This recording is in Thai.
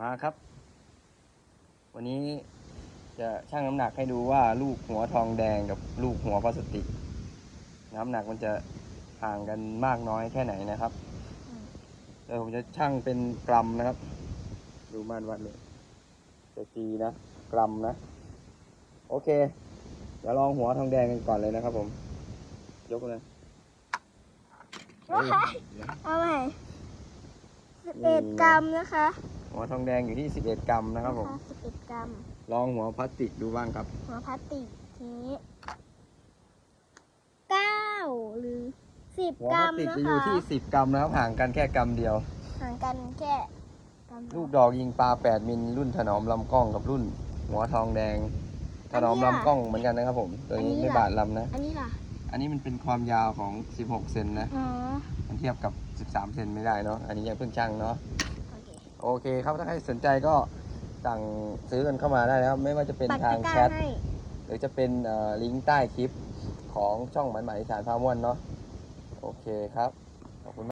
มาครับ วันนี้จะชั่งน้ำหนักให้ดูว่าลูกหัวทองแดงกับลูกหัวพลาสติก น้ำหนักมันจะห่างกันมากน้อยแค่ไหนนะครับเดี๋ยวผมจะชั่งเป็นกรัมนะครับ ดูม่านวัดเลยจะตีนะ กรัมนะ โอเค เดี๋ยวลองหัวทองแดงกันก่อนเลยนะครับผม ยกเลยเฮ้ยเดี๋ยวเอาใหม่สิบเอ็ดกรัมนะคะ หัวทองแดงอยู่ที่ 11 กรัมนะครับผม สิบเอ็ดกรัม ลองหัวพลาสติกดูบ้างครับ หัวพลาสติกทีนี้เก้าหรือสิบหัวกพรัลามสติกนะจะอยู่คะที่ 10 กรัมนะครับห่างกันแค่กรัมเดียว ห่างกันแค่กรัมลูกดอกยิงปลา 8 มิลรุ่นถนอมลำกล้องกับรุ่น หัวทองแดง ถนอมลำกล้องเหมือนกันนะครับผมตัวนี้ไม่บาดลำนะ อันนี้ล่ะอันนี้มันเป็นความยาวของ 16 เซนนะ อ๋อมันเทียบกับ 13 เซนไม่ได้เนาะ อันนี้ยังเพิ่งช่างเนาะ โอเคโอเคครับถ้าใครสนใจก็สั่งซื้อกันเข้ามาได้นะครับ ไม่ว่าจะเป็นปักทาตะงกร้าแชทให้หรือจะเป็นเอ่อลิงก์ใต้คลิปของช่องหมันหมายสารพาม่วนเนาะโอเคครับ